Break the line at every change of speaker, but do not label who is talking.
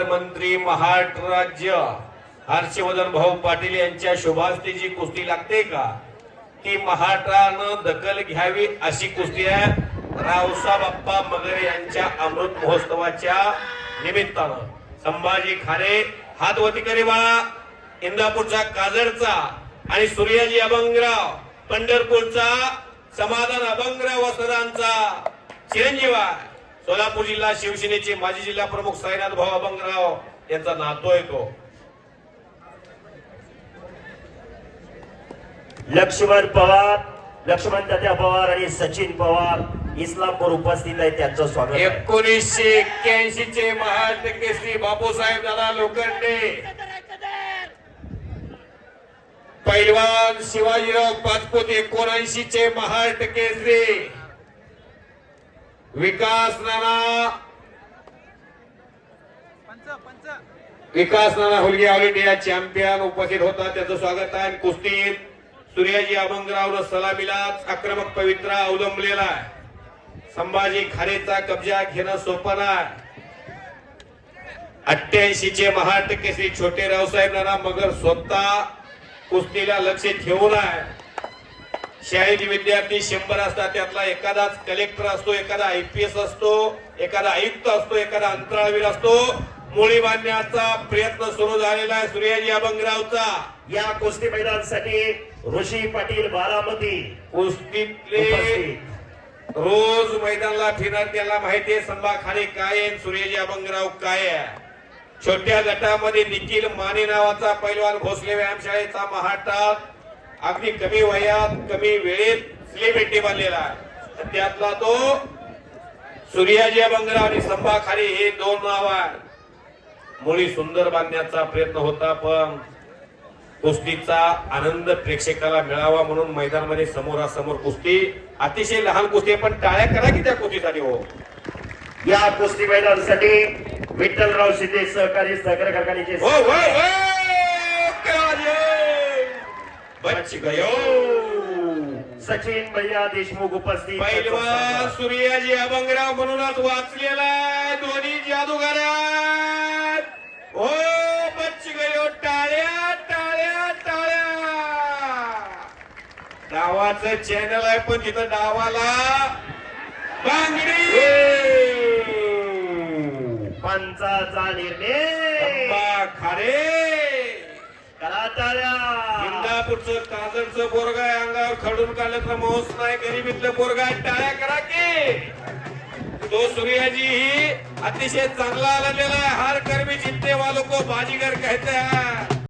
मंत्री महाराष्ट्र राज्य हर्षवर्धन भाऊ पाटील यांच्या शुभास्तीची कुस्ती लागते का? ती महाराष्ट्रानं दखल घ्यावी अशी कुस्ती आहे. रावसाहेब अप्पा मगरे यांच्या अमृत महोत्सवाच्या निमित्तानं. संभाजी खारे हात वती करे बाळा इंदापूरचा काजरचा आणि सूर्याजी अभंगराव पंढरपूरचा समाधान अभंगराव वसदांचा चिरंजीवा सोलापूर जिल्हा शिवसेनेचे माजी जिल्हा प्रमुख साईनाथ भाऊ अभंगराव यांचा नातो आहे तो.
लक्ष्मण पवार लक्ष्मण तात्या पवार आणि सचिन पवार इस्लामपूर उपस्थित आहे त्यांचं स्वागत.
एकोणीसशे एक्क्याऐंशी चे महाराष्ट्र केसरी बापूसाहेब दादा लोखंडे. पैलवान शिवाजीराव पाचपोत एकोणऐंशी चे Maharashtra Kesari. Vikas Nana. Vikas Nana Hulge all India champion उपस्थित होता त्याचं स्वागत आहे. कुस्तीत सूर्याजी अभंगराव सलामीलाच आक्रमक पवित्रा अवलंबलेला आहे. संभाजी खारेचा कब्जा घेणं सोपं नाही. अठ्ठ्याऐंशी चे महाराष्ट्र केसरी छोटे रावसाहेब नाना मगर स्वतः कुस्तीला लक्ष ठेवून आहे. शाळेचे विद्यार्थी शंभर असतात त्यातला एखादाच कलेक्टर असतो एखादा आयपीएस असतो एखादा आयुक्त असतो एखादा अंतराळवीर असतो. मुळी बांधण्याचा प्रयत्न सुरू झालेला आहे सूर्याजी अभंगरावचा.
या कुस्ती मैदानासाठी ऋषी पाटील बारामती
कुस्तीतले रोज मैदानाला फिरणार त्याला माहितीये संभा खाणे काय सूर्याजी अभंगराव काय आहे. छोट्या गटामध्ये निखिल माने नावाचा पैलवान भोसले व्यायामशाळेचा महाटात अगदी कमी वयात कमी वेळेत सेलिब्रिटी बनलेला आहे. त्यातला तो सूर्याजी अभंगराव आणि संभा खाणे हे दोन नाव आहे मुळी सुंदर बांधण्याचा प्रयत्न होता पण कुस्तीचा आनंद प्रेक्षकाला मिळावा म्हणून मैदानामध्ये समोरासमोर कुस्ती अतिशय लहान कुस्ती आहे, पण टाळ्या करा की त्या कुस्तीसाठी हो.
या कुस्ती मैदानासाठी विठ्ठलराव शिंदे सहकारी सहकार कारखान्याचे
बच गयो
सचिन भैया देशमुख उपस्थित
पैलवान सूर्याजी अभंगराव म्हणूनच वाचलेला आहे. दोन्ही जादूगार आहेत. हो बच गयो टाळ्या टाळ्या टाळ्या. डावाचं चॅनल आहे पण तिथं डावाला बांगडी.
पंचाचा निर्णय.
खारे.
करा टाळ्या.
इंदापूरचं बोरग आहे अंगावर खडून काढलं तर नाही गरिबीतलं बोरग आहे टाळ्या करा की तो सूर्याजी ही अतिशय चांगला आलेला आहे हार कर्मी जितने वालो को बाजीगर कहते हैं